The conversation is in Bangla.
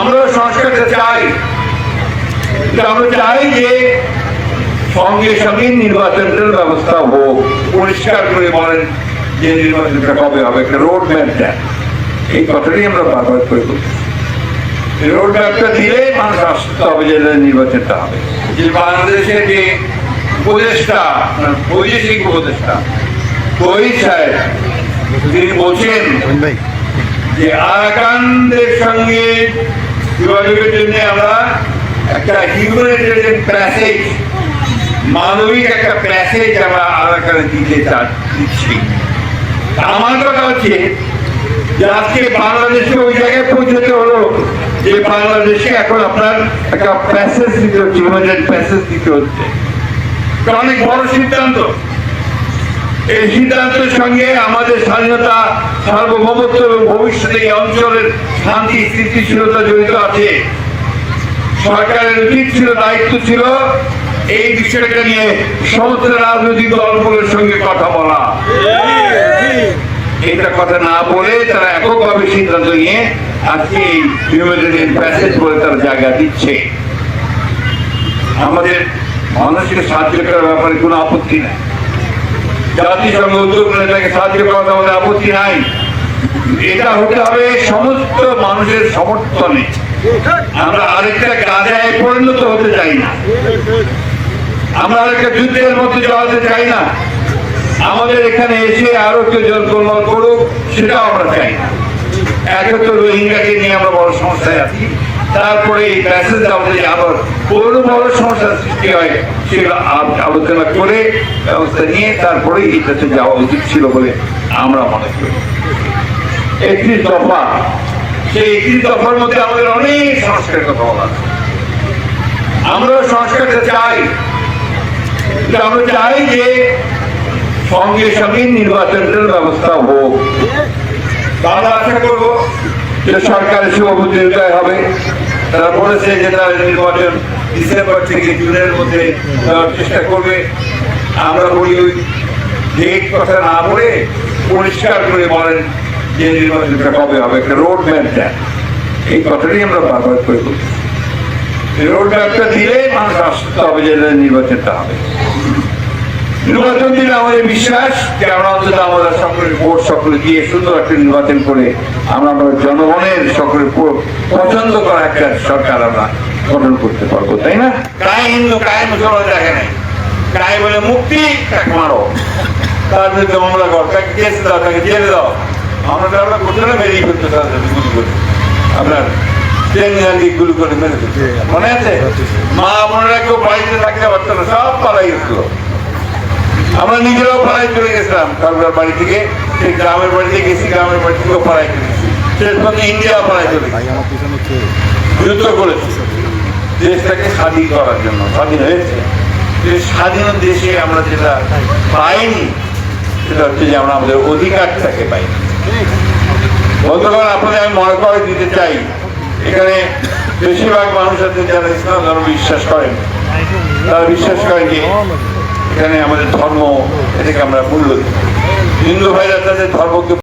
আমরা সংস্কারটা চাই কিন্তু আমরা চাই যে সঙ্গে সঙ্গে নির্বাচনের ব্যবস্থা হোক পরিষ্কার করে বলেন যে নির্বাচনটা কবে হবে একটা রোড ম্যাপ দেন এই কথাটাই আমরা বারবার করে বলছি রোড ম্যাপটা দিলে মানুষ আসতে হবে যে নির্বাচনটা হবে যে বাংলাদেশের যে উপদেষ্টা মানে বৈদেশিক উপদেষ্টা তৈরি সাহেব তিনি বলছেন ভাই যে আরাকানদের সঙ্গে যোগাযোগের জন্য আমরা একটা হিউম্যানিটেরিয়ান প্যাসেজ মানবিক একটা প্যাসেজ আমরা আরাকানে দিতে চা- দিচ্ছি। আমার কথা হচ্ছে যে আজকে বাংলাদেশে ওই জায়গায় পৌঁছতে হলো যে বাংলাদেশে এখন আপনার একটা প্যাসেজ দিতে হচ্ছে হিউম্যানিটেরিয়ান প্যাসেজ দিতে হচ্ছে। অনেক বড় সিদ্ধান্ত। এই সিদ্ধান্তের সঙ্গে আমাদের স্বাধীনতা, সার্বভৌমত্ব এবং ভবিষ্যতে এই অঞ্চলের শান্তি, স্থিতিশীলতা জড়িত আছে। সরকারের উচিত ছিল, দায়িত্ব ছিল এই বিষয়টা নিয়ে সমস্ত রাজনৈতিক দলগুলোর সঙ্গে কথা বলা। এটা কথা না বলে তারা এককভাবে সিদ্ধান্ত নিয়ে আজকে এই হিউম্যানিটেরিয়ান প্যাসেজ বলে তারা জায়গা দিচ্ছে। আমাদের মানুষকে সাহায্য করার ব্যাপারে কোনো আপত্তি নেই। জাতিসংঘ উদ্যোগ নেতাকে তাকে সাহায্য করার আমাদের আপত্তি নাই। এটা হতে হবে সমস্ত মানুষের সমর্থনে। আমরা আরেকটা গাজায় পরিণত হতে চাই না। আমরা আরেকটা যুদ্ধের মধ্যে জড়াতে চাই না। আমাদের এখানে এসে আরও কেউ জন করুক, সেটাও আমরা চাই না। রোহিঙ্গাকে নিয়ে আমরা বড় সমস্যায় আছি। তারপরে এই প্যাসেজ আমাদের আবার বড় সমস্যার সৃষ্টি হয় আলোচনা করে ব্যবস্থা নিয়ে তারপরে এটাতে যাওয়া উচিত ছিল বলে আমরা মনে করি। দফা। সেই দফার মধ্যে আমাদের অনেক সংস্কারের কথা বলা। আমরা সংস্কারটা চাই। আমরা চাই যে সঙ্গে সঙ্গে নির্বাচনের ব্যবস্থা হোক। তাহলে আশা করব যে সরকারের শুভবুদ্ধিতায় হবে। তারা বলেছে যে তারা নির্বাচন ডিসেম্বর থেকে জুনের মধ্যে চেষ্টা করবে। আমরা বলি ওই ডেট কথা না বলে পরিষ্কার করে বলেন যে নির্বাচনটা কবে হবে। একটা রোড ম্যাপ দেন। এই কথাটাই আমরা বারবার করে বলছি। রোড ম্যাপটা দিলে মানুষ আসতে হবে যে নির্বাচনটা হবে। নির্বাচন দিলে আমাদের বিশ্বাস যে আমরা অন্তত আমাদের সকলের ভোট সকলে দিয়ে সুন্দর একটা নির্বাচন করে আমরা আমাদের জনগণের সকলের পছন্দ করা একটা সরকার আমরা গঠন করতে পারব, তাই না? কায় হিন্দু কায় মুসলমান দেখে নাই? কায় বলে মুক্তি তাকে মারো তার বিরুদ্ধে মামলা কর, তাকে কেস দাও, তাকে জেলে দাও। আমরা আমরা করতে না ফেলতে তাদের আপনার মনে আছে? মা বোনেরা কেউ বাড়িতে থাকতে পারতো না সব পালাই গেছিল আমরা নিজেরাও পাড়ায় চলে গেছিলাম কারোর বাড়ি থেকে। সেই গ্রামের বাড়িতে গেছি গ্রামের বাড়ি থেকেও পাড়ায় চলে গেছি। শেষ পর্যন্ত ইন্ডিয়া পাড়ায় চলে যুদ্ধ করেছি। দেশটাকে স্বাধীন করার জন্য স্বাধীন হয়েছে। যে স্বাধীন দেশে আমরা যেটা পাইনি সেটা হচ্ছে যে আমরা আমাদের অধিকারটাকে পাইনি। বন্ধুগণ আপনাদের আমি মনে করে দিতে চাই এখানে বেশিরভাগ মানুষ আছেন যারা ইসলাম ধর্ম বিশ্বাস করেন। তারা বিশ্বাস করেন যে এখানে আমাদের ধর্ম এটাকে আমরা মূল্য দিই। হিন্দু ভাইরা তাদের ধর্মকে